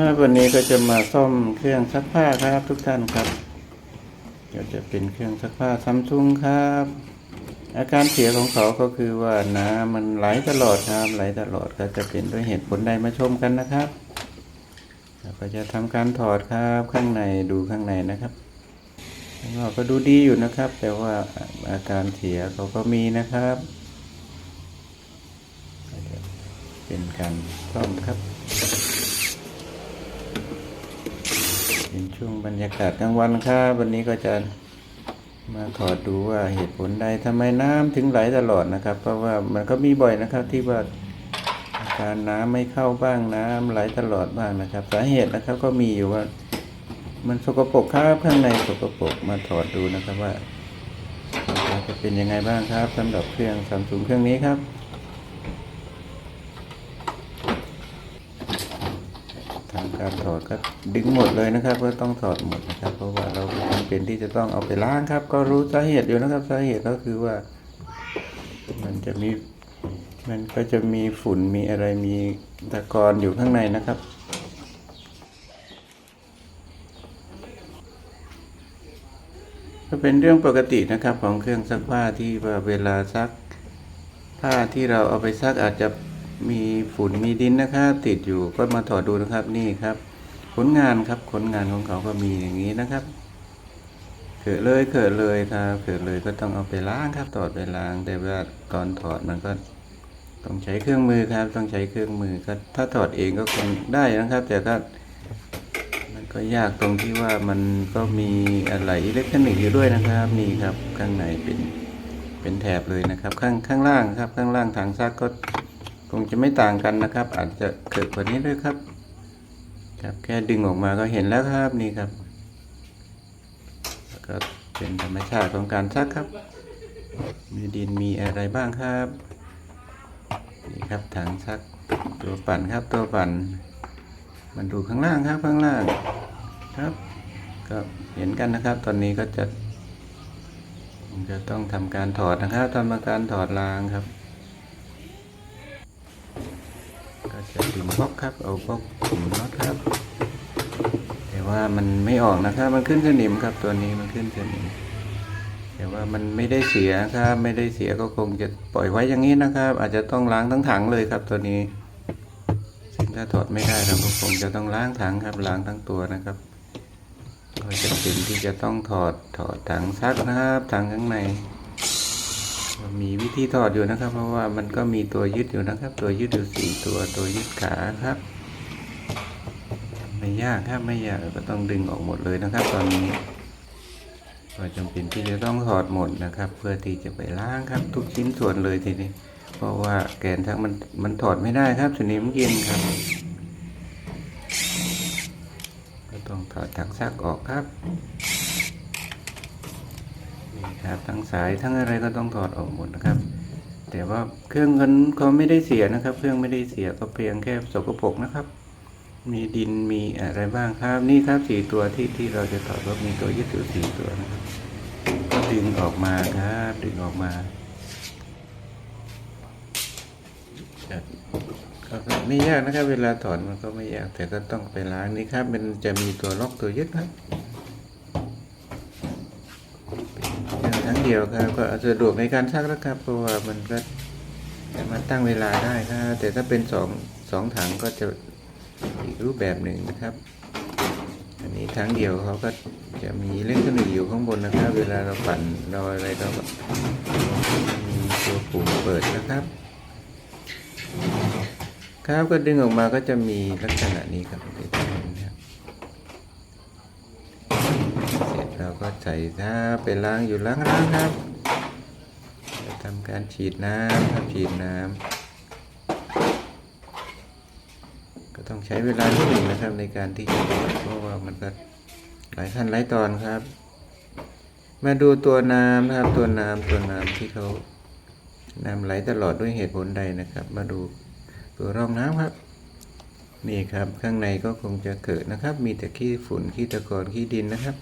ครับวันนี้ก็จะมาซ่อมเครื่องซักผ้าครับทุกท่านครับก็จะเป็นเครื่องซักผ้าซัมซุงครับ อาการเสียของเขาก็คือว่าน้ำมันไหลตลอดครับไหลตลอดก็จะเป็นด้วยเหตุผลใดมาชมกันนะครับแล้วก็จะทำการถอดครับข้างในดูข้างในนะครับข้างนอกก็ดูดีอยู่นะครับ แต่ว่าอาการเสียเขาก็มีนะครับเป็นการซ่อมครับ เป็น ช่วงบรรยากาศกลางวันครับวันนี้ก็จะมาถอดดูว่าเหตุผลใดทำไมน้ำถึงไหลตลอดนะครับ เพราะว่ามันก็มีบ่อยนะครับที่ว่าอาการน้ำไม่เข้าบ้างน้ำไหลตลอดบ้างนะครับ สาเหตุนะครับก็มีอยู่ว่า มันสกปรกครับข้างในสกปรกมาถอดดูนะครับว่าจะเป็นยังไงบ้างครับสำหรับเครื่องซัมซุงเครื่องนี้ครับ ทำ การถอดก็ดึงหมดเลยนะครับก็ต้องถอดหมดนะครับ เพราะว่าเราจำเป็นที่จะต้องเอาไปล้างครับ ก็รู้สาเหตุอยู่นะครับสาเหตุก็คือว่า มันจะมีมันก็จะมีฝุ่นมีอะไรมีตะกอนอยู่ข้างในนะครับก็เป็นเรื่องปกตินะครับของเครื่องซักผ้าที่ว่าเวลาซักผ้าที่เราเอาไปซักอาจจะมี ฝุ่นมีดินนะครับ ติดอยู่ก็มาถอดดูนะครับนี่ครับ ผลงานครับผลงานของเขาก็มีอย่างนี้นะครับเกิดเลยเกิดเลยครับเกิดเลยก็ต้องเอาไปล้างครับถอดไปล้าง แต่ว่าตอนถอดมันก็ต้องใช้เครื่องมือครับ ต้องใช้เครื่องมือก็ถ้าถอดเองก็คงได้นะครับ แต่ก็มันก็ยากตรงที่ว่ามันก็มีอะไรอิเล็กทรอนิกส์อยู่ด้วยนะครับนี่ครับข้างในเป็นเป็นแถบเลยนะครับ ข้างข้างล่างครับ ข้างล่างถังซักก็ งจะไม่ต่างกันนะครับ อาจจะเกิดกว่านี้ด้วยครับ ครับแค่ดึงออกมาก็เห็นแล้วครับนี่ครับก็เป็นธรรมชาติของการซักครับ มีดินมีอะไรบ้างครับนี่ครับถังซักตัวปั่นครับตัวปั่น มันดูข้างล่างครับข้างล่างครับ ก็เห็นกันนะครับ ตอนนี้ก็จะจะต้องทำการถอดนะครับทำการถอดรางครับ ก็ จะดึงบล็อกครับ เอาบล็อกขุมน็อตครับ แต่ว่ามันไม่ออกนะครับ มันขึ้นสนิมครับตัวนี้มันขึ้นสนิมแต่ว่ามันไม่ได้เสียครับ ไม่ได้เสียก็คงจะปล่อยไว้อย่างนี้นะครับ อาจจะต้องล้างทั้งถังเลยครับตัวนี้ซึ่งถ้าถอดไม่ได้เราก็คงจะต้องล้างถังครับล้างทั้งตัวนะครับก็จะเป็นที่จะต้องถอดถอดถังซักนะครับถังข้างใน มีวิธีถอดอยู่นะครับ เพราะว่ามันก็มีตัวยึดอยู่นะครับ ตัวยึดอยู่สี่ตัวตัวยึดขาครับไม่ยากครับไม่ยากก็ต้องดึงออกหมดเลยนะครับ ตอนนี้ก็จำเป็นที่จะต้องถอดหมดนะครับ เพื่อที่จะไปล้างครับ ทุกชิ้นส่วนเลยทีนี้ เพราะว่าแกนทั้งมันมันถอดไม่ได้ครับสนิมเย็นครับ ก็ต้องถอดถังซักออกครับ ครับทั้งสายทั้งอะไรก็ต้องถอดออกหมดนะครับ แต่ว่าเครื่องกันก็ไม่ได้เสียนะครับ เครื่องไม่ได้เสียก็เพียงแค่สกปรกนะครับ มีดินมีอะไรบ้างครับ นี่ครับสี่ตัวที่ที่เราจะถอดว่ามีตัวยึดอยู่สี่ตัวนะครับก็ดึงออกมาครับดึงออกมาก็ไม่ยากนะครับ เวลาถอดมันก็ไม่ยากแต่ก็ต้องไปล้างนี่ครับ มันจะมีตัวล็อกตัวยึดครับ เดียวครับ ก็สะดวกในการซักแล้วครับ เพราะว่ามันก็สามาตั้งเวลาได้ครับ แต่ถ้าเป็นสองสองถังก็จะอีกรูปแบบหนึ่งนะครับ อันนี้ทั้งเดียวเขาก็จะมีเล็กขนึกอยู่ข้างบนนะครับ เวลาเราปั่นเราอะไรเราก็มีตัวปุ่มเปิดนะครับ ครับก็ดึงออกมาก็จะมีลักษณะนี้ครับเสร็จเราก็ ใส่น้ำไปล้างอยู่ล้างล้างครับทำการฉีดน้ำครับฉีดน้ำก็ต้องใช้เวลาที่หนึ่งนะครับในการที่จะตรวจเพราะว่ามันก็หลายขั้นหลายตอนครับ มาดูตัวน้ำนะครับตัวน้ำตัวน้ำที่เขาน้ำไหลตลอดด้วยเหตุผลใดนะครับ มาดูตัวร่องน้ำครับนี่ครับข้างในก็คงจะเกิดนะครับ มีแต่ขี้ฝุ่นขี้ตะกอนขี้ดินนะครับ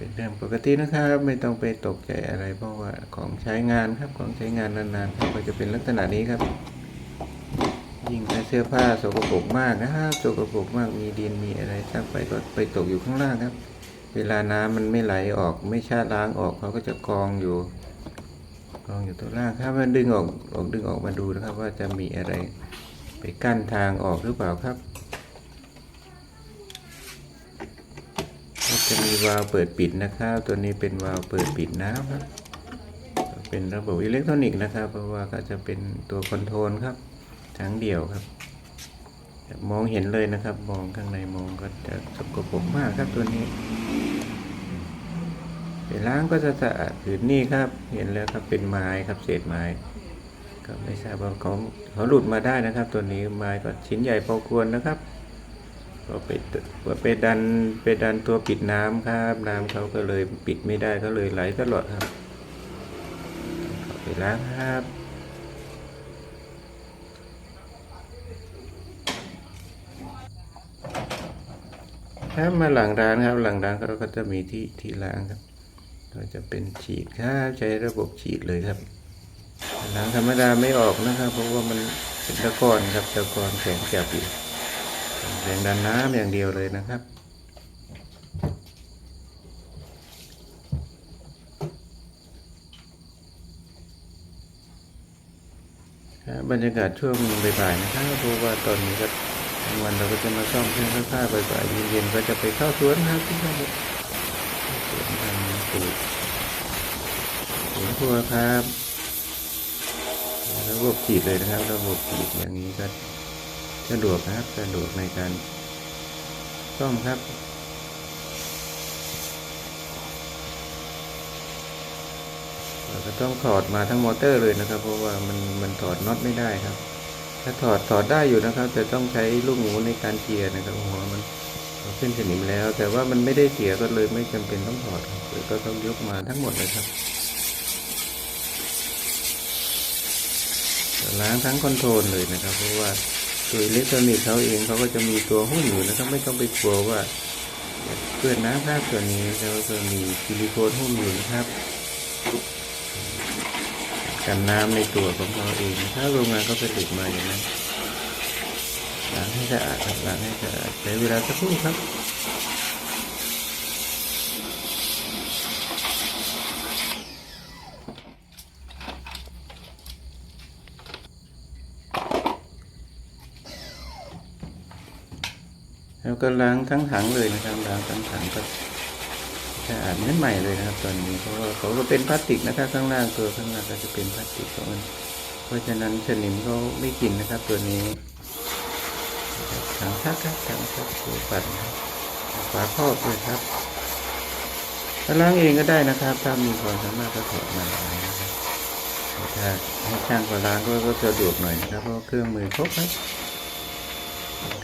เป็นเรื่องปกตินะครับ ไม่ต้องไปตกใจอะไร เพราะว่าของใช้งานครับของใช้งานนานๆครับก็จะเป็นลักษณะนี้ครับยิ่งถ้าเสื้อผ้าสกปรกมากนะครับสกปรกมากมีดินมีอะไรซักไปก็ไปตกอยู่ข้างล่างครับ เวลาน้ำมันไม่ไหลออกไม่ชาล้างออกเขาก็จะกองอยู่ กองอยู่ตัวล่างครับมันดึงออกออกดึงออกมาดูนะครับ ว่าจะมีอะไรไปกั้นทางออกหรือเปล่าครับก็ จะมีวาล์วเปิดปิดนะครับ ตัวนี้เป็นวาล์วเปิดปิดน้ำครับ เป็นระบบอิเล็กทรอนิกส์นะครับ เพราะว่าก็จะเป็นตัวคอนโทรลครับทั้งเดี่ยวครับ มองเห็นเลยนะครับ มองข้างในมองก็จะสกปรกมากครับตัวนี้ไปล้างก็จะสะอาดผืนนี่ครับ เห็นแล้วครับเป็นไม้ครับเศษไม้ก็ไม่ทราบว่าเขาเขาหลุดมาได้นะครับ ตัวนี้ไม้ก็ชิ้นใหญ่พอควรนะครับ ก็ไปไปดันไปดันตัวปิดน้ำครับ น้ำเขาก็เลยปิดไม่ได้ก็เลยไหลตลอดครับไปล้างครับครับมาหลังร้านครับ หลังร้านเขาก็จะมีที่ที่ล้างครับก็จะเป็นฉีดครับใช้ระบบฉีดเลยครับล้างธรรมดาไม่ออกนะครับ เพราะว่ามันเป็นตะกอนครับตะกอนแข็งจับอยู่ แรงดันน้ำอย่างเดียวเลยนะครับ บรรยากาศช่วงบ่ายๆนะครับเพราะว่าตอนนี้ก็วันเราก็จะมาซ่อมเครื่องซักผ้าบ่ายๆเย็นๆก็จะไปเข้าสวนครับที่ครับสวนทำปลูกสวนครัวครับระบบฉีดเลยนะครับ ระบบฉีดอย่างนี้ก็ สะดวกครับสะดวกในการซ่อมครับ เราก็ต้องถอดมาทั้งมอเตอร์เลยนะครับ เพราะว่ามันมันถอดน็อตไม่ได้ครับ ถ้าถอดถอดได้อยู่นะครับ แต่ต้องใช้ลูกหมูในการเจียร์นะครับหัวมันขึ้นสนิมแล้ว แต่ว่ามันไม่ได้เสียก็เลยไม่จำเป็นต้องถอดครับเลยก็ต้องยกมาทั้งหมดเลยครับล้างทั้งคอนโทรลเลยนะครับ เพราะว่า อิเล็กทรอนิกส์เขาเองเขาก็จะมีตัวหุ้นอยู่นะครับไม่ต้องไปกลัวว่าเกิดน้ำครับตัวนี้เขาจะมีซิลิโคนหุ้มอยู่นะครับกันน้ำในตัวของเขาเอง ถ้าโรงงานเขาผลิตมาอย่างนั้นล้างให้สะอาดครับล้างให้สะอาดใช้เวลาสักครู่ครับ แล้วก็ล้างทั้งถังเลยนะครับล้างทั้งถังก็สะอาดเหมือนใหม่เลยนะครับ ตอนนี้เพราะว่าเขาก็เป็นพลาสติกนะครับ ข้างล่างตัวข้างล่างก็จะเป็นพลาสติกของมันเพราะฉะนั้นสนิมเขาไม่กินนะครับ ตัวนี้ถังซักครับถังซักตัวปั่นฝาครอบด้วยครับถ้าล้างเองก็ได้นะครับ ถ้ามีความสามารถก็ถอดมาล้างนะครับถ้าให้ช่างก็ล้างก็ก็สะดวกหน่อยนะครับเพราะเครื่องมือครบครับ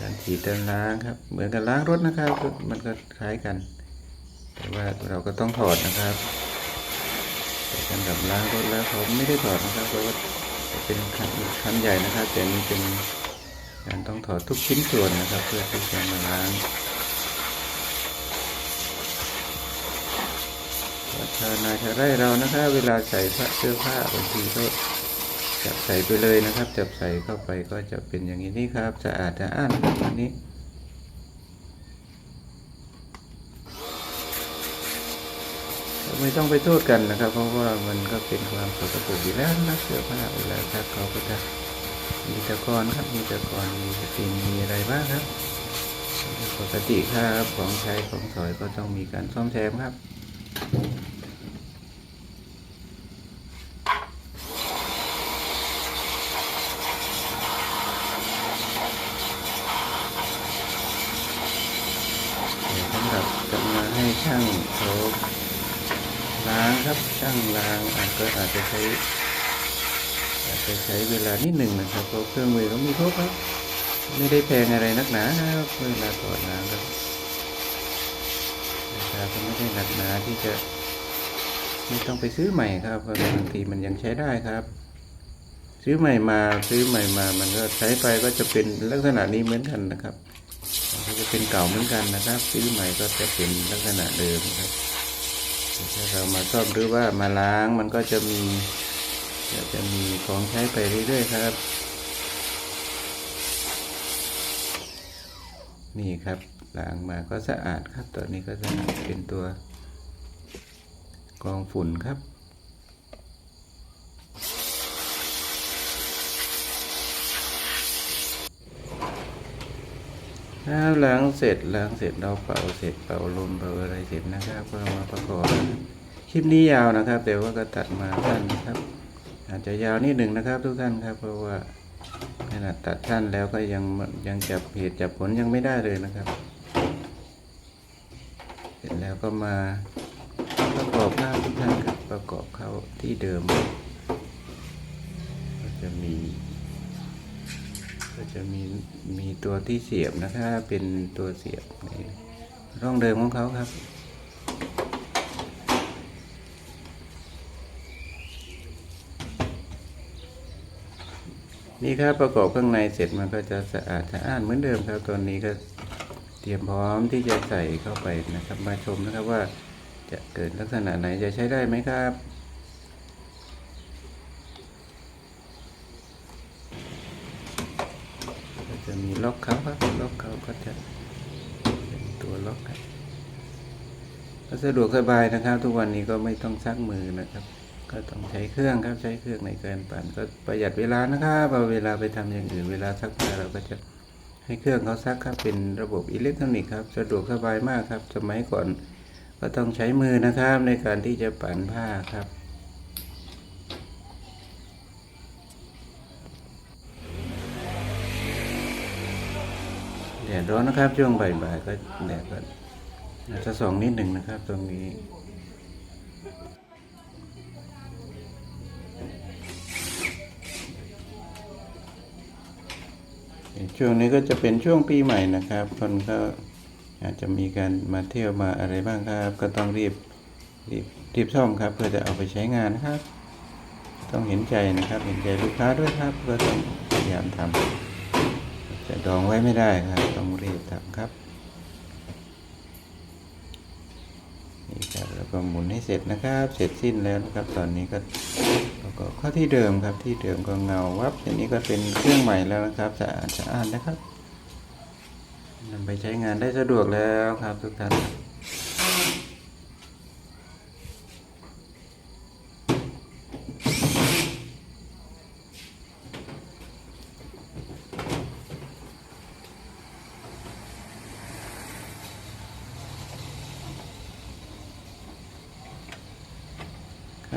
การฉีดเติมล้างครับ เหมือนกับล้างรถนะครับ มันก็คล้ายกัน แต่ว่าเราก็ต้องถอดนะครับแต่สำหรับล้างรถแล้วเขาไม่ได้ถอดนะครับเพราะว่าเป็นคันคันใหญ่นะครับ แต่นี่เป็นการต้องถอดทุกชิ้นส่วนนะครับ เพื่อที่จะมาล้างชาวนาชาวไร่เรานะครับ เวลาใส่เสื้อผ้าบางทีก็ จับใส่ไปเลยนะครับ จับใส่เข้าไปก็จะเป็นอย่างนี้นี่ครับสะอาดสะอ้านแบบนี้ไม่ต้องไปโทษกันนะครับ เพราะว่ามันก็เป็นความสกปรกอยู่แล้วนะเสื้อผ้าเวลาซักเขาก็จะมีตะกอนครับมีตะกอนมีสตินมีอะไรบ้างครับปกติครับของใช้ของถอยก็ต้องมีการซ่อมแซมครับ สำหรับจะมาให้ช่างเขาล้างครับช่างล้างอาจ ก็อาจจะใช้อาจจะใช้เวลานิดหนึ่งนะครับเพราะเครื่องมือเขามีครบครับ ไม่ได้แพงอะไรนักหนานะครับเวลาถอดล้าครับราคาก็ไม่ได้หนักหนาที่จะไม่ต้องไปซื้อใหม่ครับเพราะบางทีมันยังใช้ได้ครับ ซื้อใหม่มาซื้อใหม่มา มันก็ใช้ไปก็จะเป็นลักษณะนี้เหมือนกันนะครับก็จะเป็นเก่าเหมือนกันนะครับ ซื้อใหม่ก็จะเป็นลักษณะเดิมครับ เรามาซ่อมหรือว่ามาล้างมันก็จะมีจะมีของใช้ไปเรื่อยๆครับ นี่ครับล้างมาก็สะอาดครับตัวนี้ก็จะเป็นตัวกองฝุ่นครับ ถ้าล้างเสร็จล้างเสร็จเราเป่าเสร็จเป่าลมเป่าอะไรเสร็จนะครับ ก็มาประกอบคลิปนี้ยาวนะครับ แต่ว่าก็ตัดมาสั้นนะครับ อาจจะยาวนิดหนึ่งนะครับ ทุกท่านครับ เพราะว่าขนาดตัดสั้นแล้วก็ยังยังจับเหตุจับผลยังไม่ได้เลยนะครับ เสร็จแล้วก็มาประกอบภาพทุกท่านครับประกอบเข้าที่เดิม ก็จะมี จะมีมีตัวที่เสียบนะครับเป็นตัวเสียบในร่องเดิมของเขาครับ นี่ครับประกอบข้างในเสร็จมันก็จะสะอาดสะอ้านเหมือนเดิมครับตัวนี้ก็เตรียมพร้อมที่จะใส่เข้าไปนะครับ มาชมนะครับว่าจะเกิดลักษณะไหนจะใช้ได้ไหมครับ จะมีล็อกเขาครับล็อกเขาก็จะเป็นตัวล็อกครับก็สะดวกสบายนะครับ ทุกวันนี้ก็ไม่ต้องซักมือนะครับ ก็ต้องใช้เครื่องครับใช้เครื่องในการปั่นก็ประหยัดเวลานะครับเอาเวลาไปทำอย่างอื่นเวลาซักผ้าเราก็จะให้เครื่องเขาซักครับเป็นระบบอิเล็กทรอนิกส์ครับสะดวกสบายมากครับ สมัยก่อนก็ต้องใช้มือนะครับในการที่จะปั่นผ้าครับ ดดร้อนนะครับ ช่วงบ่ายๆก็แดดก็อาจจะส่องนิดหนึ่งนะครับ ตรงนี้ช่วงนี้ก็จะเป็นช่วงปีใหม่นะครับ คนก็อาจจะมีการมาเที่ยวมาอะไรบ้างครับ ก็ต้องรีบรีบรีบซ่อมครับ เพื่อจะเอาไปใช้งานนะครับ ต้องเห็นใจนะครับ เห็นใจลูกค้าด้วยครับก็ต้องพยายามทำ จะดองไว้ไม่ได้ครับ ต้องรีบทำครับ นี่ครับแล้วก็หมุนให้เสร็จนะครับ เสร็จสิ้นแล้วนะครับ ตอนนี้ก็แล้วก็ข้อที่เดิมครับที่เดิมก็เงาวับอันนี้ก็เป็นเครื่องใหม่แล้วนะครับสะอาดสะอาดนะครับนำไปใช้งานได้สะดวกแล้วครับทุกท่าน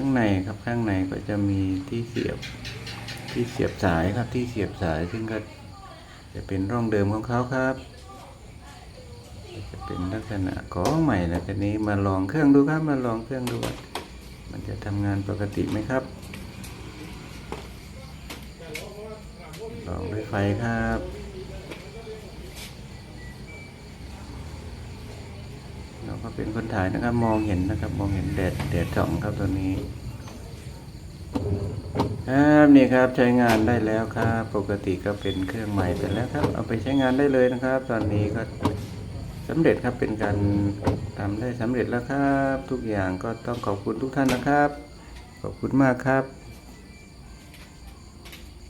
ข้างในครับข้างในก็จะมีที่เสียบที่เสียบสายครับที่เสียบสายซึ่งก็จะเป็นร่องเดิมของเขาครับ จะเป็นลักษณะของใหม่แล้วทีนี้มาลองเครื่องดูครับมาลองเครื่องดูว่ามันจะทำงานปกติไหมครับ ลองด้วยไฟครับ เราก็เป็นคนถ่ายนะครับ มองเห็นนะครับ มองเห็นแดดแดดส่องครับตัวนี้ ครับนี่ครับใช้งานได้แล้วครับ ปกติก็เป็นเครื่องใหม่ไปแล้วครับ เอาไปใช้งานได้เลยนะครับ ตอนนี้ก็สำเร็จครับเป็นการทำได้สำเร็จแล้วครับ ทุกอย่างก็ต้องขอบคุณทุกท่านนะครับ ขอบคุณมากครับ